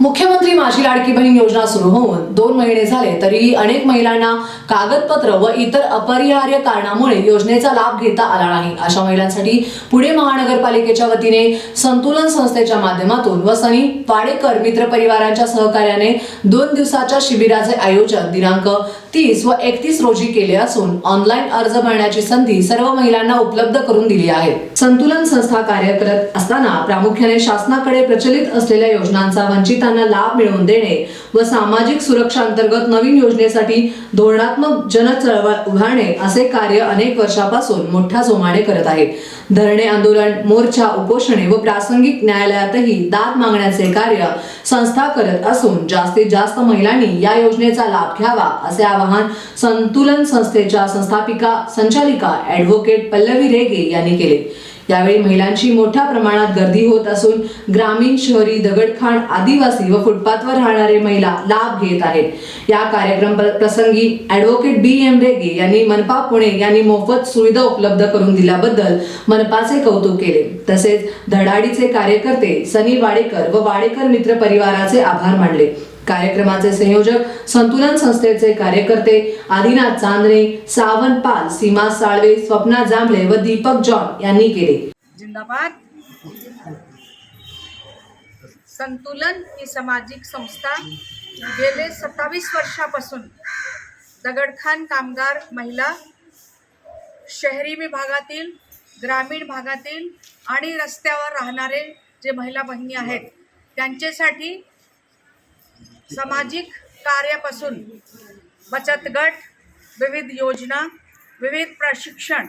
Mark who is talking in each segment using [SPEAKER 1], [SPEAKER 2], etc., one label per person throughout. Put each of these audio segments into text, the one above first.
[SPEAKER 1] मुख्यमंत्री माझी लाडकी बहीण योजना सुरू होऊन दोन महिने झाले तरीही अनेक महिलांना कागदपत्र व इतर अपरिहार्य कारणामुळे योजनेचा लाभ घेता आला नाही. अशा महिलांसाठी पुणे महानगरपालिकेच्या वतीने संतुलन संस्थेच्या माध्यमातून व सनी वाडेकर मित्र परिवारांच्या सहकार्याने दोन दिवसाच्या शिबिराचे आयोजन दिनांक तीस व एकतीस रोजी केले असून ऑनलाईन अर्ज भरण्याची संधी सर्व महिलांना उपलब्ध करून दिली आहे. संतुलन संस्था कार्य करत असताना प्रामुख्याने शासनाकडे प्रचलित असलेल्या योजनांचा वंचित विद्यार्थ्यांना लाभ मिळवून देणे व सामाजिक सुरक्षा अंतर्गत नवीन योजनेसाठी धोरणात्मक जनचळवळ उभारणे असे कार्य अनेक वर्षापासून मोठ्या जोमाने करत आहेत. धरणे आंदोलन मोर्चा उपोषणे व प्रासंगिक न्यायालयातही दाद मागण्याचे कार्य संस्था करत असून जास्तीत जास्त महिलांनी या योजनेचा लाभ घ्यावा असे आवाहन संतुलन संस्थेच्या संस्थापिका संचालिका ऍडव्होकेट पल्लवी रेगे यांनी केले. यावेळी महिलांची मोठ्या प्रमाणात गर्दी होत असून ग्रामीण शहरी दगडखाण आदिवासी व फुटपाथवर राहणारे महिला लाभ घेत आहेत. या कार्यक्रम प्रसंगी ऍडव्होकेट बी एम रेगे यांनी मनपा पुणे यांनी मोफत सुविधा उपलब्ध करून दिल्याबद्दल मनपाचे कौतुक केले. तसेच धडाडीचे कार्यकर्ते सनी वाडेकर व वाडेकर मित्र परिवाराचे आभार मानले. कार्यक्रमाचे संयोजक संतुलन संस्थेचे कार्यकर्ते आदिनाथ चांदणे सावन पाल सीमा साळवे स्वप्ना जांभळे व दीपक जॉन यांनी केले.
[SPEAKER 2] जिंदाबाद. संतुलन ही सामाजिक संस्था गेले सत्तावीस वर्षापासून दगडखान कामगार महिला शहरी विभागातील ग्रामीण भागातील आणि रस्त्यावर राहणारे जे महिला बहिणी आहेत त्यांच्यासाठी सामाजिक कार्यापासून बचत गट विविध योजना विविध प्रशिक्षण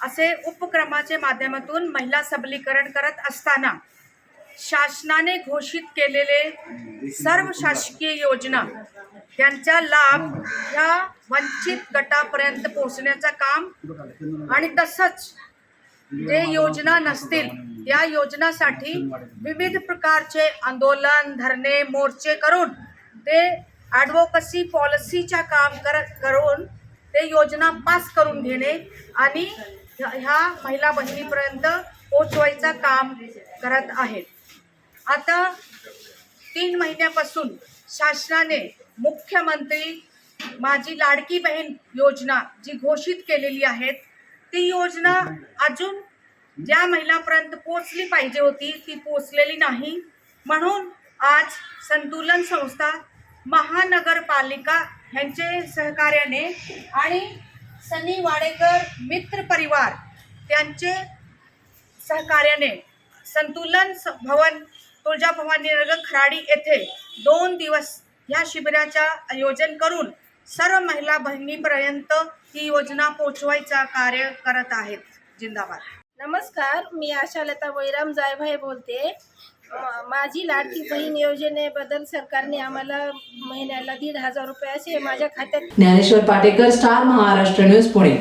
[SPEAKER 2] असे उपक्रमाचे माध्यमातून महिला सबलीकरण करत असताना शासनाने घोषित केलेले सर्व शासकीय योजना त्यांचा लाभ ह्या वंचित गटापर्यंत पोहोचण्याचं काम आणि तसंच जे योजना नसतील. या योजनासाठी विविध प्रकारचे आंदोलन धरणे मोर्चे करून ते ॲडव्होकसी पॉलिसीच्या काम कर करून ते योजना पास करून घेणे आणि ह्या ह्या महिला बहिणीपर्यंत पोचवायचं काम करत आहेत. आता तीन महिन्यापासून शासनाने मुख्यमंत्री माझी लाडकी बहीण योजना जी घोषित केलेली आहेत ती योजना अजून ज्या महिलापर्यंत पोचली पाहिजे होती ती पोचलेली नाही. म्हणून आज संतुलन संस्था महानगरपालिका ह्यांचे सहकार्याने आणि सनी वाडेकर मित्र परिवार त्यांचे सहकार्याने संतुलन स- भवन तुळजाभवानी नगर खराडी येथे दोन दिवस ह्या शिबिराच्या आयोजन करून सर्व महिला बहिणीपर्यंत ही योजना पोचवायचा कार्य करत आहेत जिंदाबाद.
[SPEAKER 3] नमस्कार मी आशालता वैराम जायभाई बोलते. माझी लाडकी बहीण योजनेबद्दल सरकारने आम्हाला महिन्याला दीड हजार रुपये असे माझ्या खात्यात
[SPEAKER 1] ज्ञानेश्वर पाटेकर स्टार महाराष्ट्र न्यूज पुणे.